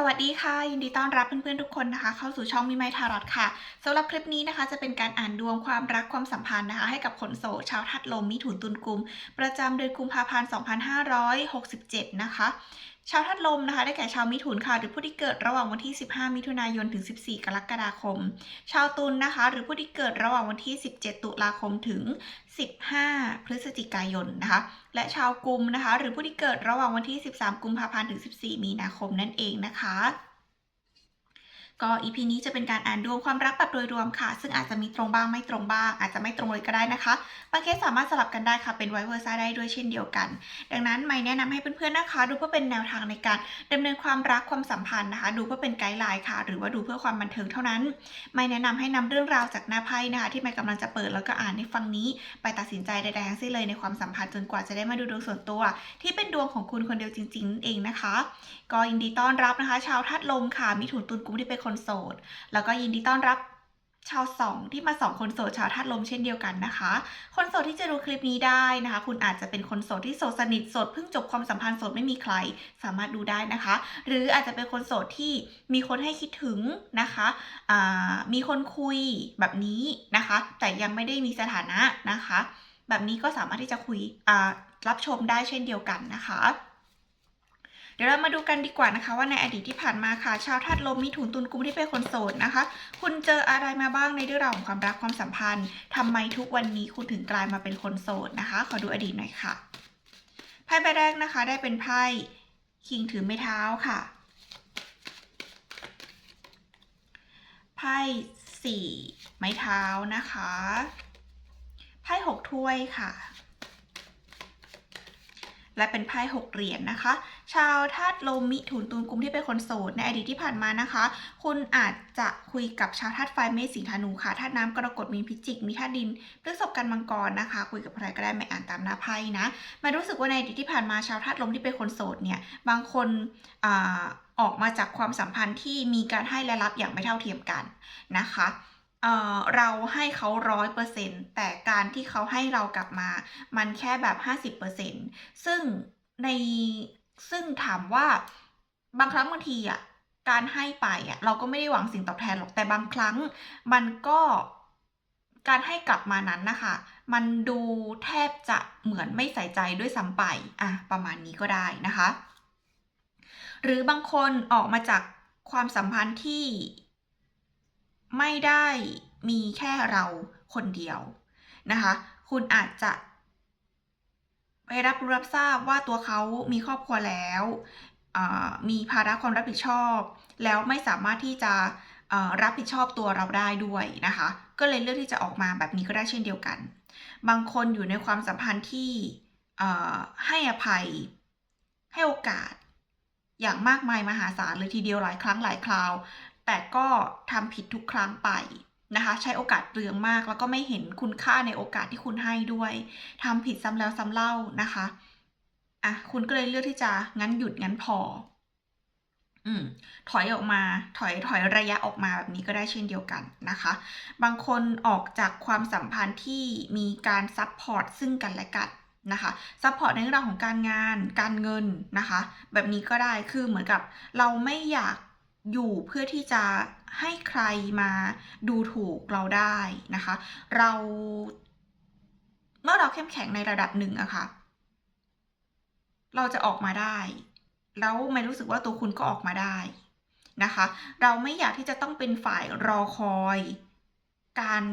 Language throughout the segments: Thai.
สวัสดีค่ะ ยินดีต้อนรับเพื่อนๆทุกคนนะคะ เข้าสู่ช่องมิไมทารอตค่ะสำหรับคลิปนี้นะคะ จะเป็นการอ่านดวงความรักความสัมพันธ์นะคะ ให้กับคนโสดชาวทัดลมมิถุนตุลกุม ประจำเดือนกุมภาพันธ์ 2567 นะคะ ชาวธาตุลมนะคะ ได้แก่ชาวมิถุนค่ะ หรือผู้ที่เกิดระหว่างวันที่ 15 มิถุนายนถึง 14 กรกฎาคม ชาวตุลนะคะ หรือผู้ที่เกิดระหว่างวันที่ 17 ตุลาคมถึง 15 พฤศจิกายนนะคะ และชาวกุมนะคะ หรือผู้ที่เกิดระหว่างวันที่ 13 กุมภาพันธ์ถึง 14 มีนาคมนั่นเองนะคะ ก็อีพีนี้จะเป็นการอ่านดวงความรักแบบโดยรวมค่ะ ซึ่งอาจจะมีตรงบ้างไม่ตรงบ้าง อาจจะไม่ตรงเลยก็ได้นะคะ บางเคสสามารถสลับกันได้ค่ะ เป็นไวเวอร์ซ่าได้ด้วยเช่นเดียวกัน ดังนั้นไม่แนะนำให้เพื่อนๆนะคะ ดูเพื่อเป็นแนวทางในการดำเนินความรักความสัมพันธ์นะคะ ดูเพื่อเป็นไกด์ไลน์ค่ะ หรือว่าดูเพื่อความบันเทิงเท่านั้น ไม่แนะนำให้นำเรื่องราวจากหน้าไพ่นะคะ ที่ไม่กำลังจะเปิดแล้วก็อ่านให้ฟังนี้ ไปตัดสินใจใดๆทั้งสิ้นเลยในความสัมพันธ์จนกว่าจะได้มาดูดวงส่วนตัว ที่เป็นดวงของคุณคนเดียวจริงๆนั่นเองนะคะ ก็ยินดีต้อนรับนะคะ ชาวธาตุลมค่ะมิถุนตุลกุมที่เป็นคนโสด แล้วก็ยินดีต้อนรับชาวสองที่มาสองคนโสดชาวธาตุลมเช่นเดียวกันนะคะ คนโสดที่จะดูคลิปนี้ได้นะคะ คุณอาจจะเป็นคนโสดที่โสดสนิทโสดเพิ่งจบความสัมพันธ์โสดไม่มีใครสามารถดูได้นะคะ หรืออาจจะเป็นคนโสดที่มีคนให้คิดถึงนะคะมีคนคุยแบบนี้นะคะ แต่ยังไม่ได้มีสถานะนะคะ แบบนี้ก็สามารถที่จะคุยรับชมได้เช่นเดียวกันนะคะ เดี๋ยวเรามาดูกันดีกว่านะคะว่าในอดีตที่ผ่านมาค่ะ ชาวธาตุลมมีถุนตุลกุมที่เป็นคนโสดนะคะ คุณเจออะไรมาบ้างในเรื่องราวของความรักความสัมพันธ์ทำไมทุกวันนี้คุณถึงกลายมาเป็นคนโสดนะคะ ขอดูอดีตหน่อยค่ะ ไพ่ใบแรกนะคะได้เป็นไพ่คิงถือไม้เท้าค่ะไพ่สี่ไม้เท้านะคะ ไพ่หกถ้วยค่ะ และเป็นไพ่หกเหรียญนะคะ ชาวธาตุลมมิถุนตุลกุมที่เป็นคนโสดในอดีตที่ผ่านมานะคะ คุณอาจจะคุยกับชาวธาตุไฟเมษสิงธนูค่ะธาตุน้ำกรกฎมีพิจิก มีธาตุดินพฤษภกันมังกรนะคะ คุยกับใครก็ได้ไม่อ่านตามหน้าไพ่นะมารู้สึกว่าในอดีตที่ผ่านมาชาวธาตุลมที่เป็นคนโสดเนี่ยบางคนออกมาจากความสัมพันธ์ที่มีการให้และรับอย่างไม่เท่าเทียมกันนะคะ เออเราให้เขาร้อยเปอร์เซ็นต์แต่การที่เขาให้เรากลับมา มันแค่แบบห้าสิบเปอร์เซ็นต์ซึ่งในซึ่งถามว่าบางครั้งบางทีอะการให้ไปอะเราก็ไม่ได้หวังสิ่งตอบแทนหรอกแต่บางครั้ง มันก็การให้กลับมานั้นนะคะ มันดูแทบจะเหมือนไม่ใส่ใจด้วยซ้ำไปอะประมาณนี้ก็ได้นะคะ หรือบางคนออกมาจากความสัมพันธ์ที่ ไม่ได้มีแค่เราคนเดียวนะคะ คุณอาจจะไปรับรู้รับทราบว่าตัวเขามีครอบครัวแล้วมีภาระความรับผิดชอบ แล้วไม่สามารถที่จะรับผิดชอบตัวเราได้ด้วยนะคะ ก็เลยเลือกที่จะออกมาแบบนี้ก็ได้เช่นเดียวกัน บางคนอยู่ในความสัมพันธ์ที่ให้อภัยให้โอกาสอย่างมากมายมหาศาลเลยทีเดียวหลายครั้งหลายคราว แต่ก็ทำผิดทุกครั้งไปนะคะใช้โอกาสเปลืองมากแล้วก็ไม่เห็นคุณค่าในโอกาสที่คุณให้ด้วยทำผิดซ้ำแล้วซ้ำเล่านะคะอะคุณก็เลยเลือกที่จะงั้นหยุดงั้นพอ อืมถอยออกมาถอยถอยระยะออกมาแบบนี้ก็ได้เช่นเดียวกันนะคะ บางคนออกจากความสัมพันธ์ที่มีการซัพพอร์ตซึ่งกันและกันนะคะซัพพอร์ตในเรื่องของการงานการเงินนะคะ แบบนี้ก็ได้คือเหมือนกับเราไม่อยาก อยู่เพื่อที่จะให้ใครมาดูถูกเราได้นะคะ เราเมื่อเราเข้มแข็งในระดับหนึ่งอะค่ะ เราจะออกมาได้ แล้วไม่รู้สึกว่าตัวคุณก็ออกมาได้นะคะ เราไม่อยากที่จะต้องเป็นฝ่ายรอคอย การ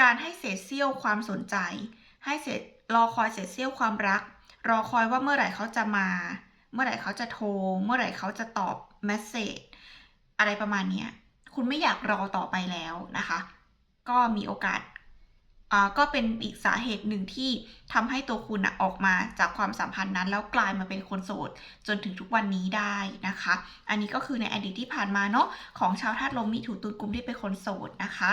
การให้เศษเสี้ยวความสนใจ ให้เศษรอคอยเศษเสี้ยวความรัก รอคอยว่าเมื่อไหร่เขาจะมา เมื่อไหร่เขาจะโทร เมื่อไหร่เขาจะตอบเมสเซจอะไรประมาณเนี้ยคุณไม่อยากรอต่อไปแล้วนะคะ ก็มีโอกาสอ่าก็เป็นอีกสาเหตุหนึ่งที่ทำให้ตัวคุณอะออกมาจากความสัมพันธ์นั้น แล้วกลายมาเป็นคนโสด จนถึงทุกวันนี้ได้นะคะ อันนี้ก็คือในอดีตที่ผ่านมาเนาะของชาวธาตุลมมิถุนตุลกุมที่เป็นคนโสดนะคะ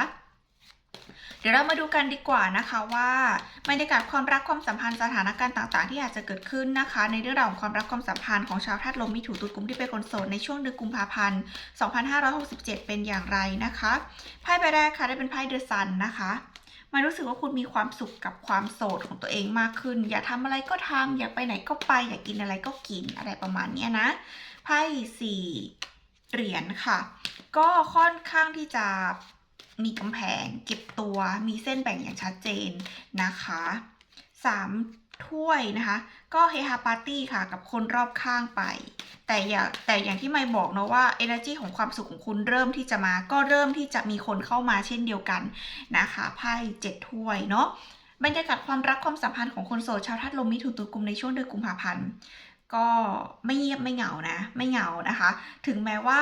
เดี๋ยวเรามาดูกันดีกว่านะคะว่าบรรยากาศความรักความสัมพันธ์สถานการณ์ต่าง ๆ ที่อาจจะเกิดขึ้นนะคะ ในเรื่องราวของความรักความสัมพันธ์ของชาวธาตุลมมิถุตุลกุมที่เป็นคนโสดในช่วงเดือนกุมภาพันธ์ 2567 เป็นอย่างไรนะคะไพ่ใบแรกค่ะได้เป็นไพ่เดอะซันนะคะมันรู้สึกว่าคุณมีความสุขกับความโสดของตัวเองมากขึ้น อยากทำอะไรก็ทำอยากไปไหนก็ไป อยากกินอะไรก็กินอะไรประมาณนี้นะไพ่สี่เหรียญค่ะ ก็ค่อนข้างที่จะ มีกำแพง เก็บตัวมีเส้นแบ่งอย่างชัดเจนนะคะสามถ้วยนะคะ ก็เฮฮาปาร์ตี้ค่ะกับคนรอบข้างไป แต่อย่าแต่อย่างที่ไม่บอกนะว่า energy ของความสุขของคุณเริ่มที่จะมา ก็เริ่มที่จะมีคนเข้ามาเช่นเดียวกันนะคะไพ่เจ็ดถ้วยเนาะบรรยากาศความรักความสัมพันธ์ของคนโสดชาวธาตุลมมิถุนตุลกุมในช่วงเดือนกุมภาพันธ์ก็ไม่เงียบไม่เหงานะ ไม่เหงานะคะ ถึงแม้ว่า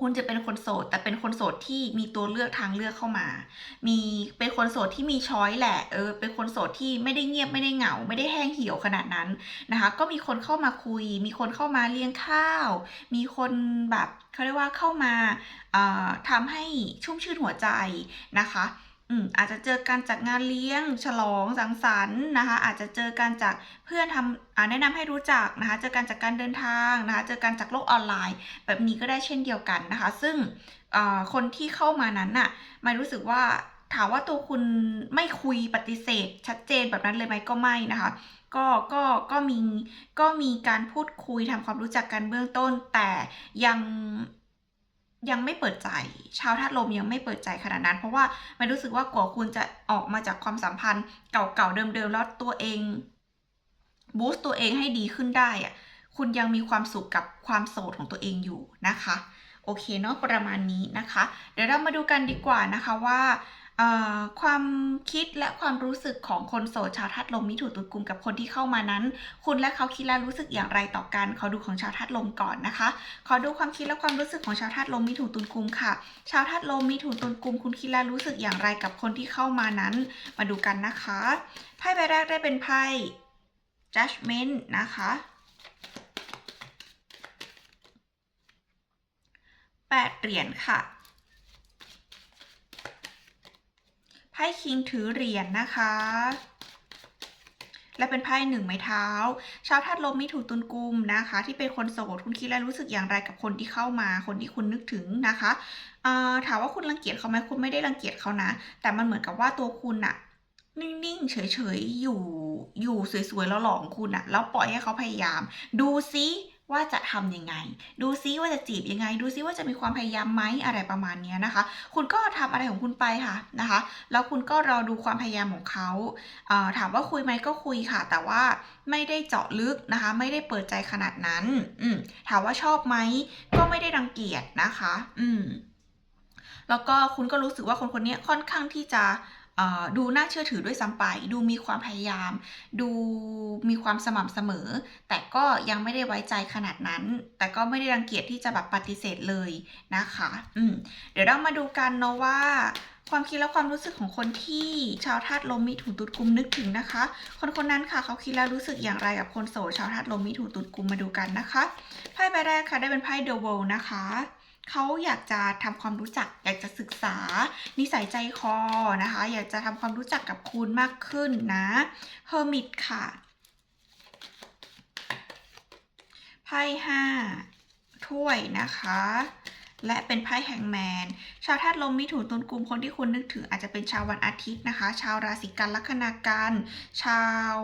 คุณจะเป็นคนโสด แต่เป็นคนโสดที่มีตัวเลือกทางเลือกเข้ามา มีเป็นคนโสดที่มีช้อยแหละ เออ เป็นคนโสดที่ไม่ได้เงียบไม่ได้เหงา ไม่ได้แห้งเหี่ยวขนาดนั้นนะคะ ก็มีคนเข้ามาคุย มีคนเข้ามาเลี้ยงข้าว มีคนแบบเขาเรียกว่าเข้ามาออทำให้ชุ่มชื่นหัวใจนะคะ อืมอาจจะเจอกันจากงานเลี้ยง ฉลองสังสรรค์นะคะ อาจจะเจอกันจากเพื่อนทำแนะนำให้รู้จักนะคะ เจอกันจากการเดินทางนะคะ เจอกันจากโลกออนไลน์ แบบนี้ก็ได้เช่นเดียวกันนะคะ ซึ่งคนที่เข้ามานั้นน่ะไม่รู้สึกว่าถามว่าตัวคุณไม่คุยปฏิเสธ ชัดเจนแบบนั้นเลยไหมก็ไม่นะคะ ก็ก็ก็มีก็มีการพูดคุยทำความรู้จักกันเบื้องต้น แต่ยัง ยังไม่เปิดใจ ชาวธาตุลมยังไม่เปิดใจขนาดนั้น เพราะว่าไม่รู้สึกว่ากว่าคุณจะออกมาจากความสัมพันธ์เก่าๆเดิมๆแล้วตัวเองบูสต์ตัวเองให้ดีขึ้นได้อะคุณยังมีความสุขกับความโสดของตัวเองอยู่นะคะ โอเคเนาะประมาณนี้นะคะ เดี๋ยวเรามาดูกันดีกว่านะคะว่า ความคิดและความรู้สึกของคนโสดชาวธาตุลมมิถุนตุลกุมกับคนที่เข้ามานั้น คุณและเขาคิดและรู้สึกอย่างไรต่อกัน ขอดูของชาวธาตุลมก่อนนะคะ ขอดูความคิดและความรู้สึกของชาวธาตุลมมิถุนตุลกุมค่ะ ชาวธาตุลมมิถุนตุลกุม คุณคิดและรู้สึกอย่างไรกับคนที่เข้ามานั้น มาดูกันนะคะไพ่ใบแรกได้เป็นไพ่ judgment นะคะแปดเหรียญค่ะไพ่คิงถือเหรียญนะคะ และเป็นไพ่หนึ่งไม้เท้า ชาวธาตุลมมิถุนตุลกุมนะคะ ที่เป็นคนโสดคุณคิดและรู้สึกอย่างไรกับคนที่เข้ามา คนที่คุณนึกถึงนะคะเอ่อถามว่าคุณรังเกียจเขาไหมคุณไม่ได้รังเกียจเขานะ แต่มันเหมือนกับว่าตัวคุณอะนิ่งๆ เฉยๆ อยู่ อยู่สวยๆ แล้วหลองคุณอะแล้วปล่อยให้เขาพยายาม ดูซิ ว่าจะทำยังไง ดูซิว่าจะจีบยังไง ดูซิว่าจะมีความพยายามไหมอะไรประมาณนี้นะคะ คุณก็ทำอะไรของคุณไปค่ะนะคะ แล้วคุณก็รอดูความพยายามของเขาเถามว่าคุยไหมก็คุยค่ะ แต่ว่าไม่ได้เจาะลึกนะคะ ไม่ได้เปิดใจขนาดนั้น อืมถามว่าชอบไหมก็ไม่ได้รังเกียจนะคะ อืมแล้วก็คุณก็รู้สึกว่าคนคนนี้ค่อนข้างที่จะ ดูน่าเชื่อถือด้วยซ้ำไป ดูมีความพยายาม ดูมีความสม่ำเสมอ แต่ก็ยังไม่ได้ไว้ใจขนาดนั้น แต่ก็ไม่ได้รังเกียจที่จะแบบปฏิเสธเลยนะคะอืมเดี๋ยวเรามาดูกันเนาะว่า ความคิดและความรู้สึกของคนที่ชาวธาตุลมมิถุนตุลกุมนึกถึงนะคะ คนคนนั้นค่ะเขาคิดและรู้สึกอย่างไรกับคนโสดชาวธาตุลมมิถุนตุลกุมมาดูกันนะคะไพ่ใบแรกค่ะได้เป็นไพ่เดอะเวลนะคะ เขาอยากจะทำความรู้จัก อยากจะศึกษา นิสัยใจคอนะคะ อยากจะทำความรู้จักกับคุณมากขึ้นนะเฮอร์มิตค่ะไพ่ห้าถ้วยนะคะ และเป็นไพ่แฮงแมน ชาวธาตุลมมิถุนตุลกุมคนที่คุณนึกถึงอาจจะเป็นชาววันอาทิตย์นะคะ ชาวราศีกันลัคนากันชาว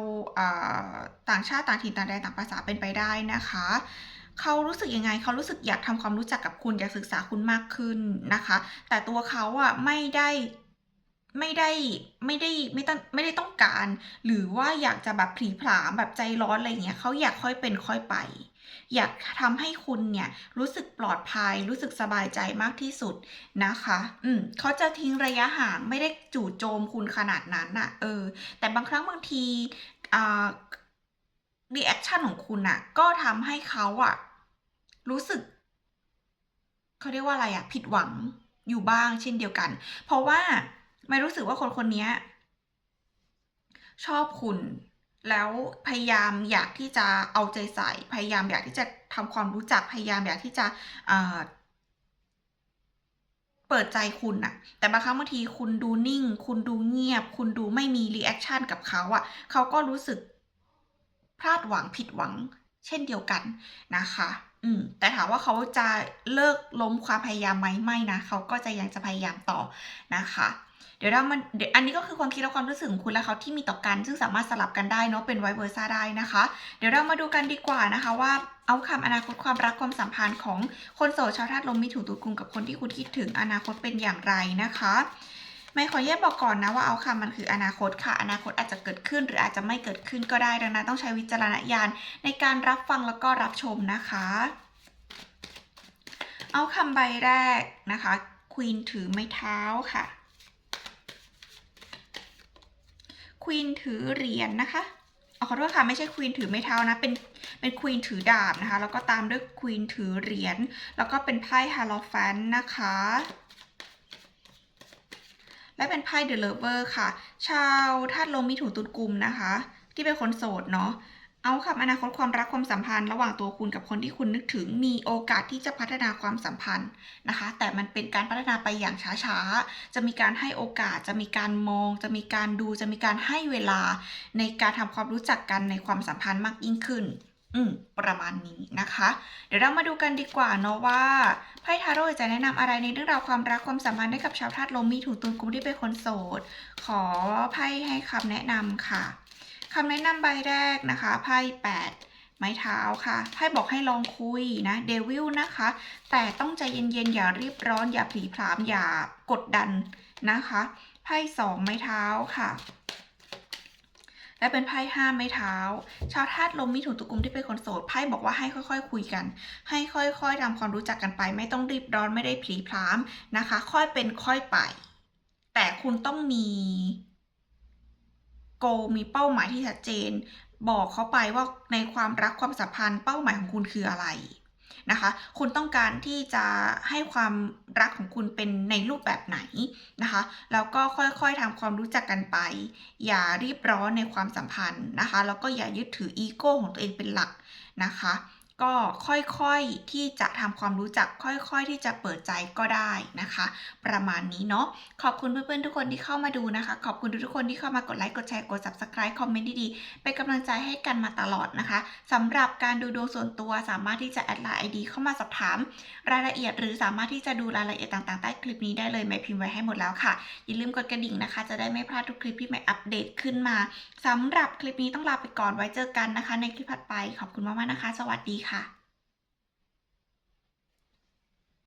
ต่างชาติต่างถิ่นต่างแดนต่างภาษาเป็นไปได้นะคะ เขารู้สึกยังไง เขารู้สึกอยากทำความรู้จักกับคุณ อยากศึกษาคุณมากขึ้นนะคะ แต่ตัวเขาอะไม่ได้ไม่ได้ไม่ได้ไม่ต้องไม่ได้ต้องการ หรือว่าอยากจะแบบผลีผลามแบบใจร้อนอะไรเงี้ยเขาอยากค่อยเป็นค่อยไป อยากทำให้คุณเนี่ยรู้สึกปลอดภัย รู้สึกสบายใจมากที่สุดนะคะ อืมเขาจะทิ้งระยะห่างไม่ได้จู่โจมคุณขนาดนั้นน่ะเออ แต่บางครั้งบางทีอ่ารีแอคชั่นของคุณน่ะก็ทำให้เขาอะ รู้สึกเขาเรียกว่าอะไรอะผิดหวังอยู่บ้างเช่นเดียวกัน เพราะว่าไม่รู้สึกว่าคนคนนี้ชอบคุณ แล้วพยายามอยากที่จะเอาใจใส่ พยายามอยากที่จะทำความรู้จักพยายามอยากที่จะเอ่อเปิดใจคุณน่ะแต่บางครั้งบางทีคุณดูนิ่ง คุณดูเงียบ คุณดูไม่มีรีแอคชั่นกับเขาอะเขาก็รู้สึกพลาดหวังผิดหวัง เช่นเดียวกันนะคะอืมแต่ถามว่าเขาจะเลิกล้มความพยายามไหมไม่นะเขาก็จะยังจะพยายามต่อนะคะ เดี๋ยวเรามันเดี๋ยวอันนี้ก็คือความคิดและความรู้สึกของคุณและเขาที่มีต่อกัน ซึ่งสามารถสลับกันได้เนาะเป็นไวเวอร์ซ่าได้นะคะ เดี๋ยวเรามาดูกันดีกว่านะคะว่าเอาคำอนาคตความรักความสัมพันธ์ของคนโสดชาวธาตุลมมิถุนตุลกุมกับคนที่คุณคิดถึงอนาคตเป็นอย่างไรนะคะ ไม่ขอแยกบอกก่อนนะว่าเอาคำมันคืออนาคตค่ะ อนาคตอาจจะเกิดขึ้นหรืออาจจะไม่เกิดขึ้นก็ได้ดังนั้นต้องใช้วิจารณญาณในการรับฟังแล้วก็รับชมนะคะ เอาคำใบแรกนะคะควีนถือไม้เท้าค่ะควีนถือเหรียญนะคะเอาขอโทษค่ะไม่ใช่ควีนถือไม้เท้านะ เป็นเป็นควีนถือดาบนะคะ แล้วก็ตามด้วยควีนถือเหรียญ แล้วก็เป็นไพ่ฮาโลแฟนนะคะ และเป็นไพ่เดอะเลเวอร์ค่ะ ชาวธาตุลมมิถุนตุลกุมนะคะ ที่เป็นคนโสดเนาะเอาคำอนาคตความรักความสัมพันธ์ ระหว่างตัวคุณกับคนที่คุณนึกถึง มีโอกาสที่จะพัฒนาความสัมพันธ์นะคะ แต่มันเป็นการพัฒนาไปอย่างช้าๆ จะมีการให้โอกาส จะมีการมอง จะมีการดู จะมีการให้เวลาในการทำความรู้จักกันในความสัมพันธ์มากยิ่งขึ้น อืมประมาณนี้นะคะ เดี๋ยวเรามาดูกันดีกว่าเนาะว่าไพ่ทาโร่จะแนะนำอะไรในเรื่องราวความรักความสัมพันธ์ให้กับชาวธาตุลมมีถุนตุลกุมที่เป็นคนโสด ขอไพ่ให้คำแนะนำค่ะคำแนะนำใบแรกนะคะไพ่แปดไม้เท้าค่ะไพ่บอกให้ลองคุยนะเดวิลนะคะ แต่ต้องใจเย็นๆอย่ารีบร้อนอย่าผีผลามอย่ากดดันนะคะไพ่สองไม้เท้าค่ะ และเป็นไพ่ห้าไม้เท้า ชาวธาตุลมมิถุนตุกุมที่เป็นคนโสดไพ่บอกว่าให้ค่อยๆ คุยกัน ให้ค่อยๆทำความรู้จักกันไป ไม่ต้องรีบร้อนไม่ได้ผลีผลามนะคะ ค่อยเป็นค่อยไป แต่คุณต้องมีโกมีเป้าหมายที่ชัดเจน บอกเขาไปว่าในความรักความสัมพันธ์เป้าหมายของคุณคืออะไร นะคะ คุณต้องการที่จะให้ความรักของคุณเป็นในรูปแบบไหนนะคะ แล้วก็ค่อยๆทำความรู้จักกันไป อย่ารีบร้อนในความสัมพันธ์นะคะ แล้วก็อย่ายึดถืออีโก้ของตัวเองเป็นหลักนะคะ ก็ค่อยๆที่จะทำความรู้จักค่อยๆที่จะเปิดใจก็ได้นะคะ ประมาณนี้เนาะขอบคุณเพื่อนๆทุกคนที่เข้ามาดูนะคะ ขอบคุณทุกๆคนที่เข้ามากดไลค์กดแชร์กด subscribe คอมเมนต์ดีๆเป็นกำลังใจให้กันมาตลอดนะคะสำหรับการดูดวงส่วนตัวสามารถที่จะแอดไลน์ ID เข้ามาสอบถาม รายละเอียดหรือสามารถที่จะดูรายละเอียดต่างๆใต้คลิปนี้ได้เลยแม่พิมพ์ไว้ให้หมดแล้วค่ะอย่าลืมกดกระดิ่งนะคะ จะได้ไม่พลาดทุกคลิปที่แม่อัปเดตขึ้นมาสำหรับคลิปนี้ต้องลาไปก่อนไว้เจอกันนะคะ ในคลิปถัดไปขอบคุณมากๆนะคะ สวัสดีค่ะ厉害。